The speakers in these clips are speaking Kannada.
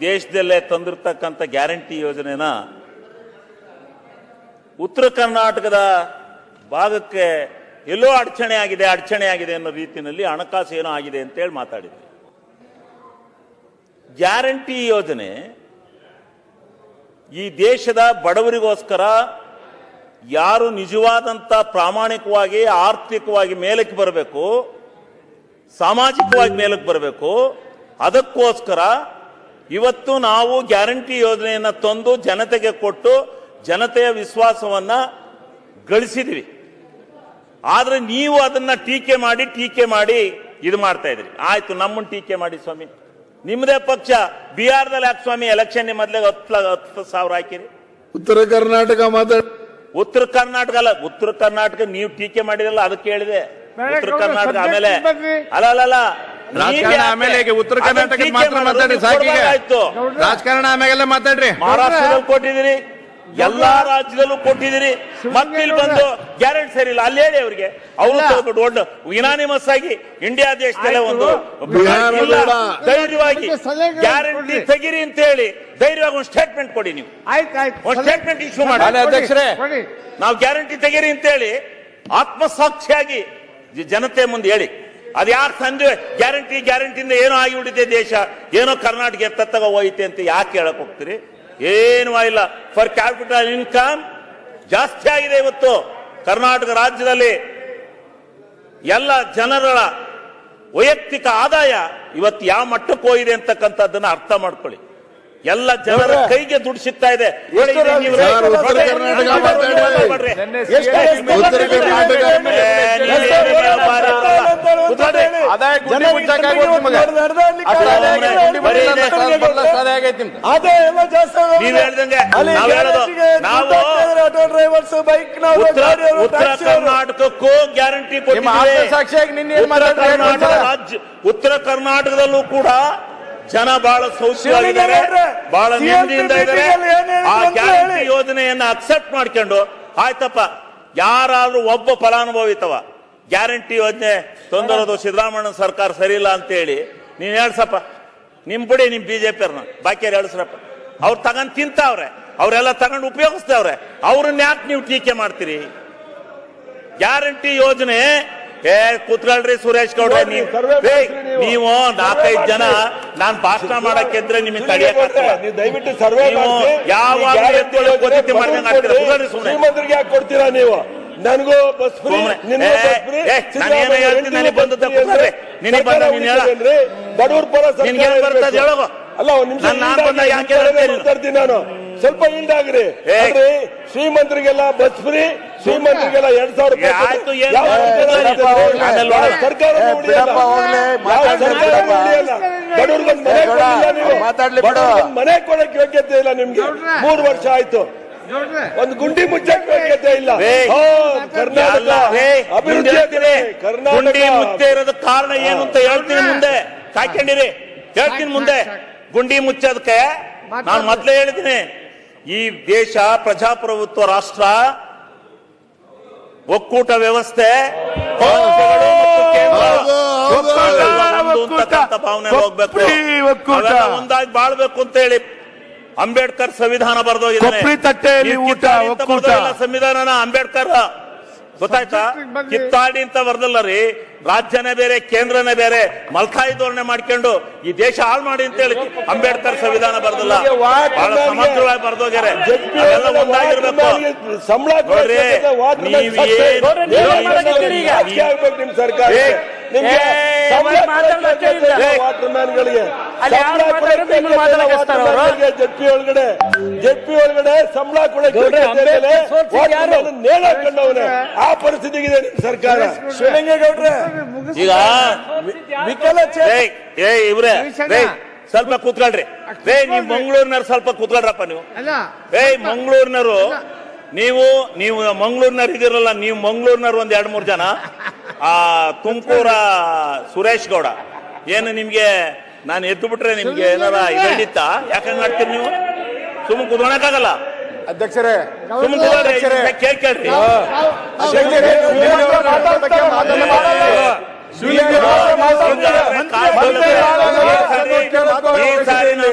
ದೇಶದಲ್ಲೇ ತಂದಿರ್ತಕ್ಕಂಥ ಗ್ಯಾರಂಟಿ ಯೋಜನೆನ ಉತ್ತರ ಕರ್ನಾಟಕದ ಭಾಗಕ್ಕೆ ಎಲ್ಲೋ ಅಡಚಣೆ ಆಗಿದೆ ಅಡಚಣೆ ಆಗಿದೆ ಅನ್ನೋ ರೀತಿಯಲ್ಲಿ ಹಣಕಾಸು ಏನೋ ಆಗಿದೆ ಅಂತೇಳಿ ಮಾತಾಡಿದ್ವಿ ಗ್ಯಾರಂಟಿ ಯೋಜನೆ ಈ ದೇಶದ ಬಡವರಿಗೋಸ್ಕರ ಯಾರು ನಿಜವಾದಂಥ ಪ್ರಾಮಾಣಿಕವಾಗಿ, ಆರ್ಥಿಕವಾಗಿ ಮೇಲಕ್ಕೆ ಬರಬೇಕು, ಸಾಮಾಜಿಕವಾಗಿ ಮೇಲಕ್ಕೆ ಬರಬೇಕು, ಅದಕ್ಕೋಸ್ಕರ ಇವತ್ತು ನಾವು ಗ್ಯಾರಂಟಿ ಯೋಜನೆಯನ್ನು ತಂದು ಜನತೆಗೆ ಕೊಟ್ಟು ಜನತೆಯ ವಿಶ್ವಾಸವನ್ನ ಗಳಿಸಿದ್ವಿ. ಆದ್ರೆ ನೀವು ಅದನ್ನ ಟೀಕೆ ಮಾಡಿ ಟೀಕೆ ಮಾಡಿ ಇದು ಮಾಡ್ತಾ ಇದ್ರಿ. ಆಯ್ತು ನಮ್ಮನ್ನ ಟೀಕೆ ಮಾಡಿ ಸ್ವಾಮಿ. ನಿಮ್ಮದೇ ಪಕ್ಷ ಬಿಹಾರದಲ್ಲಿ ಯಾಕೆ ಸ್ವಾಮಿ ಎಲೆಕ್ಷನ್ ಮೊದಲೇ ಹತ್ತು ಹತ್ತು ಸಾವಿರ ಹಾಕಿರಿ? ಉತ್ತರ ಕರ್ನಾಟಕ ಮಾತಾಡ ಉತ್ತರ ಕರ್ನಾಟಕ ಅಲ್ಲ ಉತ್ತರ ಕರ್ನಾಟಕ ನೀವು ಟೀಕೆ ಮಾಡಿರಲ್ಲ ಅದಕ್ಕೆ ಹೇಳಿದೆ. ಉತ್ತರ ಕರ್ನಾಟಕ ಆಮೇಲೆ ಅಲ್ಲ ಅಲ್ಲ. ರಾಜಕಾರಣ ಆಮೇಲೆ ಈಗ ಉತ್ತರ ಕರ್ನಾಟಕ ಕರ್ನಾಟಕದ ಮಾತ್ರ ಮಾತಾಡ್ರಿ ಸಾಕೀಗ. ರಾಜಕಾರಣ ಆಮೇಲೆ ಮಾತಾಡ್ರಿ. ಮಹಾರಾಷ್ಟ್ರದಲ್ಲಿ ಕೊಟ್ಟಿದ್ದೀರಿ ಎಲ್ಲಾ ರಾಜ್ಯದಲ್ಲೂ ಕೊಟ್ಟಿದ್ದೀರಿ. ಮತ್ತೆ ಇಲ್ಲಿ ಬಂದು ಗ್ಯಾರಂಟಿ ಸರಿ ಇಲ್ಲ. ಅಲ್ಲಿ ಹೇಳಿ ಅವರಿಗೆ. ಅವರು ದೊಡ್ಡ ಇನಾನಿಮಸ್ ಆಗಿ ಇಂಡಿಯಾ ದೇಶದಲ್ಲೇ ಒಂದು ಧೈರ್ಯವಾಗಿ ಗ್ಯಾರಂಟಿ. ತೆಗಿರಿ ಅಂತ ಹೇಳಿ ಧೈರ್ಯವಾಗಿ ಒಂದು ಸ್ಟೇಟ್ಮೆಂಟ್ ಕೊಡಿ ನೀವು. ಆಯ್ತು ಆಯ್ತು. ಒಂದು ಸ್ಟೇಟ್ಮೆಂಟ್ ಇಶ್ಯೂ ಮಾಡಿ. ಅಧ್ಯಕ್ಷರೇ. ನಾವು ಗ್ಯಾರಂಟಿ ತೆಗಿರಿ ಅಂತ ಹೇಳಿ ಆತ್ಮಸಾಕ್ಷಿಯಾಗಿ ಜನತೆ ಮುಂದೆ ಹೇಳಿ. ಅದು ಯಾರು ಸಂಜೆ ಗ್ಯಾರಂಟಿ, ಗ್ಯಾರಂಟಿಯಿಂದ ಏನೋ ಆಗಿಬಿಟ್ಟಿದೆ ದೇಶ. ಏನೋ ಕರ್ನಾಟಕ ಎತ್ತತ್ತಾಗ ಹೋಯ್ತೆ ಅಂತ ಯಾಕೆ ಹೇಳಕ್ ಹೋಗ್ತೀರಿ? ಏನು ಇಲ್ಲ ಫಾರ್ ಕ್ಯಾಪಿಟಲ್ ಇನ್ಕಮ್ ಜಾಸ್ತಿ ಆಗಿದೆ ಇವತ್ತು. ಕರ್ನಾಟಕ ರಾಜ್ಯದಲ್ಲಿ ಎಲ್ಲ ಜನರ ವೈಯಕ್ತಿಕ ಆದಾಯ ಇವತ್ತು ಯಾವ ಮಟ್ಟಕ್ಕೆ ಹೋಗಿದೆ ಅಂತಕ್ಕಂಥದ್ದನ್ನ ಅರ್ಥ ಮಾಡ್ಕೊಳ್ಳಿ. ಎಲ್ಲ ಜನರ ಕೈಗೆ ದುಡ್ಡು ಸಿಗ್ತಾ ಇದೆ. ಕರ್ನಾಟಕಕ್ಕೂ ಗ್ಯಾರಂಟಿ ಕೊಟ್ಟಿದ್ದೀವಿ. ಉತ್ತರ ಕರ್ನಾಟಕದಲ್ಲೂ ಕೂಡ ಜನ ಬಹಳ ಸೌಖ್ಯವಾಗಿದ್ದಾರೆ ಬಹಳ ನೆಮ್ಮದಿಯಿಂದ ಇದ್ದಾರೆ. ಆ ಗ್ಯಾರಂಟಿ ಯೋಜನೆಯನ್ನ ಅಕ್ಸೆಪ್ಟ್ ಮಾಡ್ಕೊಂಡು ಆಯ್ತಪ್ಪ ಯಾರಾದ್ರೂ ಒಬ್ಬ ಫಲಾನುಭವಿತವ ಗ್ಯಾರಂಟಿ ಯೋಜನೆ ತೊಂದರೆ ಸಿದ್ದರಾಮಯ್ಯ ಸರ್ಕಾರ ಸರಿಯಿಲ್ಲ ಇಲ್ಲ ಅಂತ ಹೇಳಿ ನೀನ್ ಹೇಳ್ಸಪ್ಪ ನಿಮ್ ಬಿಡಿ ನಿಮ್ ಬಿಜೆಪಿ ಅವ್ರನ್ನ ಬಾಕಿಯವ್ರು ಹೇಳ್ಸ್ರಪ್ಪ. ಅವ್ರು ತಗೊಂಡ್ ತಿಂತಾವ್ರೆ ಅವರೆಲ್ಲ ತಗೊಂಡು ಉಪಯೋಗಿಸ್ತಾವ್ರೆ ಅವ್ರನ್ನ ಯಾಕೆ ನೀವು ಟೀಕೆ ಮಾಡ್ತೀರಿ? ಗ್ಯಾರಂಟಿ ಯೋಜನೆ ಏ ಕೂತ್ಕೊಳ್ರಿ ಸುರೇಶ್ ಗೌಡ್ರೆ ನೀವು ನೀವು. ನಾಲ್ಕೈದು ಜನ ನಾನ್ ಭಾಷಣ ಮಾಡಕ್ಕಿದ್ರೆ ನಿಮಗೆ ನೀವು ದಯವಿಟ್ಟು ಸರ್ವೆ. ಯಾವಾಗ ಮಾಡ್ದಂಗೆ ಆಗ್ತೀರಾ? ಕೂತ್ಕೊಳ್ಳಿ ಯಾಕೆ ಕೊಡ್ತೀರಾ ನೀವು ನನಗೂ ಬಸ್ ಫ್ರೀ. ನಿನ್ನೂ ನನಗೆ ಬಂದ ನೀನು ಹೇಳ. ಬಡವ್ರ ಪರ ನಿನ್ಗೆ ಬರ್ತದೆ ಇರ್ಬೇಕು. ಅಲ್ಲ ಒಂದು ನಿಮಿಷ ನಾನು- ಬಂದ ಯಾಕೆ ನಾನು ಸ್ವಲ್ಪ ಹಿಂದಾಗ್ರಿ. ಶ್ರೀಮಂತರಿಗೆಲ್ಲ ಬಸ್ ಫ್ರೀ ಶ್ರೀಮಂತರಿಗೆಲ್ಲ ಎರಡ್ ಸಾವಿರ ರೂಪಾಯಿ ಸರ್ಕಾರ. ಮನೆ ಕೊಡಕ್ ಯೋಗ್ಯತೆ ಇಲ್ಲ ನಿಮ್ಗೆ. ಮೂರು ವರ್ಷ ಆಯ್ತು. ಒಂದ್ ಗುಂಡಿ ಮುಚ್ಚಕ್ಕೆ ಯೋಗ್ಯತೆ ಇಲ್ಲ. ಕರ್ನಾಟಕ ಅಭಿವೃದ್ಧಿ ಗುಂಡಿ ಮುಚ್ಚೆ ಇರೋದ ಕಾರಣ ಏನು ಅಂತ ಹೇಳ್ತೀನಿ ಮುಂದೆ. ಕಾಯ್ಕೊಂಡಿರಿ ಹೇಳ್ತೀನಿ ಮುಂದೆ. ಗುಂಡಿ ಮುಚ್ಚೋದಕ್ಕೆ ನಾನು ಮೊದ್ಲೇ ಹೇಳಿದ್ದೀನಿ. ಈ ದೇಶ ಪ್ರಜಾಪ್ರಭುತ್ವ ರಾಷ್ಟ್ರ ಒಕ್ಕೂಟ ವ್ಯವಸ್ಥೆ ಭಾವನೆ ಹೋಗ್ಬೇಕು. ಒಂದಾಗಿ ಬಾಳ್ಬೇಕು ಅಂತ ಹೇಳಿ ಅಂಬೇಡ್ಕರ್ ಸಂವಿಧಾನ. ಬರ್ದೋಗಿಲ್ಲ ಸಂವಿಧಾನನ ಅಂಬೇಡ್ಕರ್. ಗೊತ್ತಾಯ್ತಾ? ಕಿತ್ತಾಡಿ ಅಂತ ಬರ್ದಲ್ಲ ರೀ. ರಾಜ್ಯನೇ ಬೇರೆ ಕೇಂದ್ರನೇ ಬೇರೆ. ಮಲ್ಕಾಯಿ ಧೋರಣೆ ಮಾಡ್ಕೊಂಡು ಈ ದೇಶ ಹಾಳು ಮಾಡಿ ಅಂತ ಹೇಳಿ ಅಂಬೇಡ್ಕರ್ ಸಂವಿಧಾನ ಬರ್ದಲ್ಲ. ಬಹಳ ಸಮಗ್ರವಾಗಿ ಬರ್ದೋಗ್ಯಾರೆ. ಅವೆಲ್ಲ ಒಂದಾಗಿರ್ಬೇಕು. ಸಂಬಳ ನೀವ್ ಸರ್ಕಾರ ನಿಮ್ಗೆ ಜಡ್ಪಿ ಒಳಗಡೆ. ಜೆಪಿ ಒಳಗಡೆ ಸಂಬಳ ಕೊಡಕ್ಕೆ? ಮ್ಯಾನ್ ನೇಣ್ ಆ ಪರಿಸ್ಥಿತಿಗಿದೆ ನಿಮ್ ಸರ್ಕಾರ. ಶಿವಲಿಂಗೇಗೌಡ್ರೆ ಈಗ ಏ ಏ ಇವ್ರೆ ಸ್ವಲ್ಪ ಕೂತ್ಕೊಳ್ರಿ. ರೇ. ನೀವು ಮಂಗಳೂರಿನವ್ರು ಸ್ವಲ್ಪ ಕೂತ್ಕೊಳ್ರಪ್ಪ ನೀವು. ಅಲ್ಲ ಏಯ್ ಮಂಗಳೂರಿನವರು ನೀವು ನೀವು ಮಂಗಳೂರಿನವ್ರು ಇದಿರಲ್ಲ ನೀವು ಮಂಗಳೂರಿನವ್ರು ಒಂದ್ ಎರಡ್ ಮೂರ್ ಜನ. ಆ ತುಮಕೂರ ಸುರೇಶ್ ಗೌಡ ಏನು ನಿಮ್ಗೆ ನಾನು ಎದ್ದು ಬಿಟ್ರೆ ನಿಮ್ಗೆ ಏನಾರ ಇದಿತ್ತ ಯಾಕಂಗ್ ಮಾಡ್ತೀರಿ ನೀವು ಸುಮ್ಮನೆ ಕುದೋಣಕ್ಕಾಗಲ್ಲ ಅಧ್ಯಕ್ಷರೇ ಸುಮ್ಮನೆ ಮಾತಾಡ್ರಿ ಕೇಳ್ ಕೇಳ್ರಿ ಅಧ್ಯಕ್ಷರೇ, ಶಿವಲಿಂಗೇಗೌಡರ ಮಾತಾಡ್ ಬಗ್ಗೆ ಮಾತನ್ನ ಮಾಡಲ್ಲ. ಈ ಸಾರಿ- ಈ ಸಾರಿ ಇಲ್ಲಿ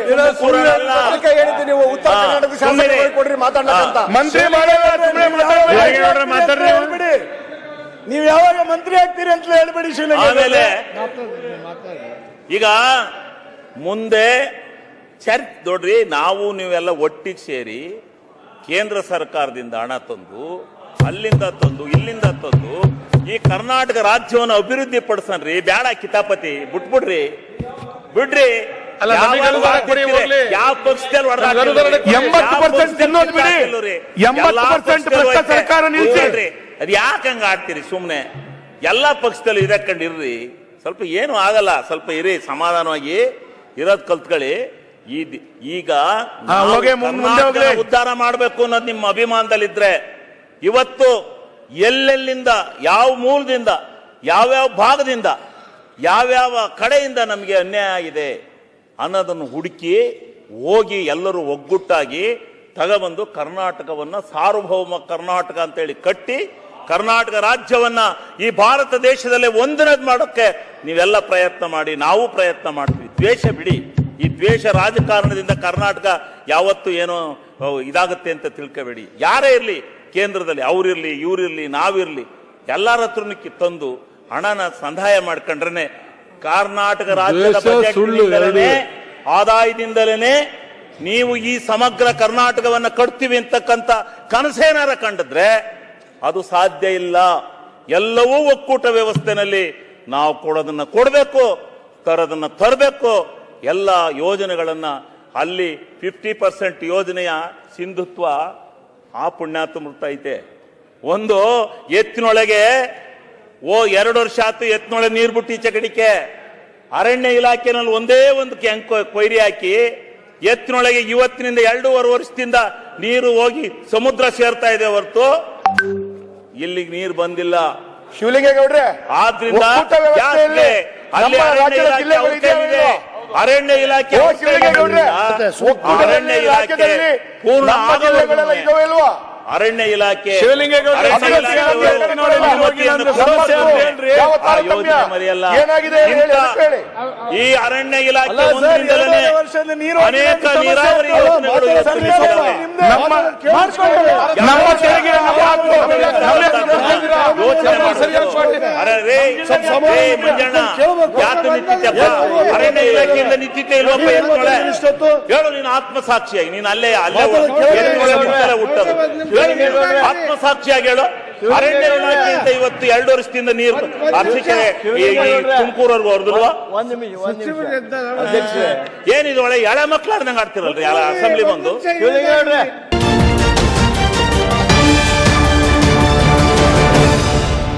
ಅದಕ್ಕೆ ಹೇಳಿದ್ದು ನೀವು ಉತ್ತರ ಹಾ, ಕರ್ನಾಟಕ ಸುಮ್ಮನೆ. ಶಾಸಕರಿಗೆ ಕೊಡ್ರಿ ಮಾತಾಡ್ಲಕ್ಕಂತ ಹಾ. ಮಂತ್ರಿ ಮಾಡಲ್ಲ ಸುಮ್ಮನೆ ಮಾತಾಡ್ಬೇಡಿ. ಹೇಳ್ಬಿಡಿ ನೀವು ಯಾವಾಗ ಮಂತ್ರಿ ಆಗ್ತೀರಿ ಅಂತ ಹೇಳ್ಬಿಡಿ ಶಿವಲಿಂಗ ಆಮೇಲೆ ಈಗ ಮುಂದೆ ಚರ್ಚ್ ನೋಡ್ರಿ ನಾವು ನೀವೆಲ್ಲ ಒಟ್ಟಿಗೆ ಸೇರಿ ಕೇಂದ್ರ ಸರ್ಕಾರದಿಂದ ಹಣ ತಂದು ಅಲ್ಲಿಂದ ತಂದು ಇಲ್ಲಿಂದ ತಂದು ಈ ಕರ್ನಾಟಕ ರಾಜ್ಯವನ್ನು ಅಭಿವೃದ್ಧಿ ಪಡಿಸನ್ರಿ. ಬ್ಯಾಡ ಕಿತಾಪತಿ ಬಿಟ್ಬಿಡ್ರಿ. ಬಿಡ್ರಿ. ಅಲ್ಲ, ಯಾವ ಪಕ್ಷದಲ್ಲಿ ಎಂಬತ್ತು ಪರ್ಸೆಂಟ್ ಸರ್ಕಾರ ನಿಲ್ಸಿ. ಯಾವ ಪಕ್ಷದಲ್ಲಿ ನಮಗೆ ಅನುದಾನ ಕೊಡಿ. ಹೊಡೆದಾಕಿಲ್ರಿ? 80% ತಿನ್ನೋದು ಬಿಡಿ. 80% ಭ್ರಷ್ಟ ಸರ್ಕಾರ ನಿಲ್ಸಿ. ಅದ್ ಯಾಕೆ ಹಂಗೆ ಆಡ್ತೀರಿ ಸುಮ್ಮನೆ ಎಲ್ಲ ಪಕ್ಷದಲ್ಲಿ ಇದಕ್ಕೊಂಡಿರ್ರಿ ಸ್ವಲ್ಪ ಏನು ಆಗಲ್ಲ ಸ್ವಲ್ಪ ಇರಿ ಸಮಾಧಾನವಾಗಿ ಇರೋದು ಕಲ್ತ್ಕೊಳ್ಳಿ ಈ ಈಗ. ಉದ್ಧಾರ ಮಾಡಬೇಕು ಅನ್ನೋದು ನಿಮ್ಮ ಅಭಿಮಾನದಲ್ಲಿದ್ರೆ ಇವತ್ತು ಎಲ್ಲೆಲ್ಲಿಂದ ಯಾವ ಮೂಲದಿಂದ ಯಾವ್ಯಾವ ಭಾಗದಿಂದ ಯಾವ್ಯಾವ ಕಡೆಯಿಂದ ನಮಗೆ ಅನ್ಯಾಯ ಆಗಿದೆ ಅನ್ನೋದನ್ನು ಹುಡುಕಿ ಹೋಗಿ ಎಲ್ಲರೂ ಒಗ್ಗುಟ್ಟಾಗಿ ತಗೊಬಂದು ಕರ್ನಾಟಕವನ್ನ ಸಾರ್ವಭೌಮ ಕರ್ನಾಟಕ ಅಂತೇಳಿ ಕಟ್ಟಿ ಕರ್ನಾಟಕ ರಾಜ್ಯವನ್ನ ಈ ಭಾರತ ದೇಶದಲ್ಲೇ ಒಂದನೇದ್ ಮಾಡೋಕ್ಕೆ ನೀವೆಲ್ಲ ಪ್ರಯತ್ನ ಮಾಡಿ ನಾವು ಪ್ರಯತ್ನ ಮಾಡ್ತೀವಿ. ದ್ವೇಷ ಬಿಡಿ. ಈ ದ್ವೇಷ ರಾಜಕಾರಣದಿಂದ ಕರ್ನಾಟಕ ಯಾವತ್ತು ಏನೋ ಇದಾಗುತ್ತೆ ಅಂತ ತಿಳ್ಕೋಬೇಡಿ. ಯಾರೇ ಇರಲಿ ಕೇಂದ್ರದಲ್ಲಿ ಅವ್ರಿರ್ಲಿ ಇವ್ರಿರ್ಲಿ ನಾವಿರಲಿ ಎಲ್ಲರ ಹತ್ರನು ಕಿ- ತಂದು ಹಣನ ಸಂದಾಯ ಮಾಡ್ಕೊಂಡ್ರೆ ಕರ್ನಾಟಕ ರಾಜ್ಯದ ಆದಾಯದಿಂದಲೇ ನೀವು ಈ ಸಮಗ್ರ ಕರ್ನಾಟಕವನ್ನು ಕಟ್ತೀವಿ ಅಂತಕ್ಕಂಥ ಕನಸೇನಾರ ಕಂಡಿದ್ರೆ ಅದು ಸಾಧ್ಯ ಇಲ್ಲ. ಎಲ್ಲವೂ ಒಕ್ಕೂಟ ವ್ಯವಸ್ಥೆನಲ್ಲಿ ನಾವು ಕೊಡೋದನ್ನ ಕೊಡಬೇಕು, ತರೋದನ್ನ ತರಬೇಕು. ಎಲ್ಲ ಯೋಜನೆಗಳನ್ನ ಅಲ್ಲಿ ಫಿಫ್ಟಿ ಪರ್ಸೆಂಟ್ ಯೋಜನೆಯ ಸಿಂಧುತ್ವ ಆ ಪುಣ್ಯಾತ್ಮೃತ ಐತೆ. ಒಂದು ಎತ್ತಿನೊಳಗೆ, ಓ, ಎರಡು ವರ್ಷ ಆತು ಎತ್ತಿನೊಳಗೆ ನೀರು ಬಿಟ್ಟು ಈಚೆ ಕಡಿಕೆ ಅರಣ್ಯ ಇಲಾಖೆನಲ್ಲಿ ಒಂದೇ ಒಂದು ಕೆಂಕ್ ಕೊಯ್ರಿ ಹಾಕಿ ಎತ್ತಿನೊಳಗೆ ಇವತ್ತಿನಿಂದ ಎರಡೂವರೆ ವರ್ಷದಿಂದ ನೀರು ಹೋಗಿ ಸಮುದ್ರ ಸೇರ್ತಾ ಇದೆ ಹೊರತು. ಇಲ್ಲಿಗೆ ನೀರು ಬಂದಿಲ್ಲ. ಶಿವಲಿಂಗೇಗೌಡ್ರೆ ಆದ್ರಿಂದ ಯಾಕೆ? ಅಲ್ಲಿ ಅರಣ್ಯ ಇಲಾಖೆ ಇದೆ. ಅರಣ್ಯ ಇಲಾಖೆ ಓ, ಔತಣ ಶಿವಲಿಂಗೇಗೌಡ್ರೆ, ಅರಣ್ಯ ಇಲಾಖೆ ರಾಜ್ಯದಲ್ಲಿ ಪೂರ್ಣ ನಮ್ಮ ಜಿಲ್ಲೆಗಳೆಲ್ಲ ಆಗೋವರೆಗೂ ಇದಾವೆ ಇಲ್ವಾ ಅರಣ್ಯ ಇಲಾಖೆ ಶಿವಲಿಂಗೇಗೌಡ್ರೆ, ಅರಣ್ಯ ಇಲಾಖೆ ಅಂದ್ರೆ ಸಮಸ್ಯೆ ಮರೆಯಲ್ಲ. ಈ ಅರಣ್ಯ ಇಲಾಖೆ ಅನೇಕ ನೀರಾವರಿ ಅರಣ್ಯ ಇಲಾಖೆಯಿಂದ ನಿಂತಿದ್ದೆ ಇಲ್ವಪ್ಪ ಹೇಳು ನೀನು ಆತ್ಮಸಾಕ್ಷಿಯಾಗಿ ನೀನು ಅಲ್ಲೇ ಅಲ್ಲೇ ಹುಟ್ಟದು ಆತ್ಮಸಾಕ್ಷಿಯಾಗಿ ಹೇಳು ಅರಣ್ಯ ಇಲಾಖೆಯಿಂದ ಇವತ್ತು ಎರಡು ವರ್ಷದಿಂದ ನೀರು ಅರ್ಸಿಕೆರೆ ತುಮಕೂರವರೆಗೂ ಹೊರದಿಲ್ವಾ ಒಂದ್ ನಿಮಿಷ ಒಂದ್ ನಿಮಿಷ. ಅಧ್ಯಕ್ಷರೇ. ಏನಿದು ಒಳ್ಳೆ ಎಳೆ ಮಕ್ಕಳು ಆಡ್ದಂಗೆ ಆಡ್ತಿರಲ್ರಿ? ಅಸೆಂಬ್ಲಿ ಬಂದು?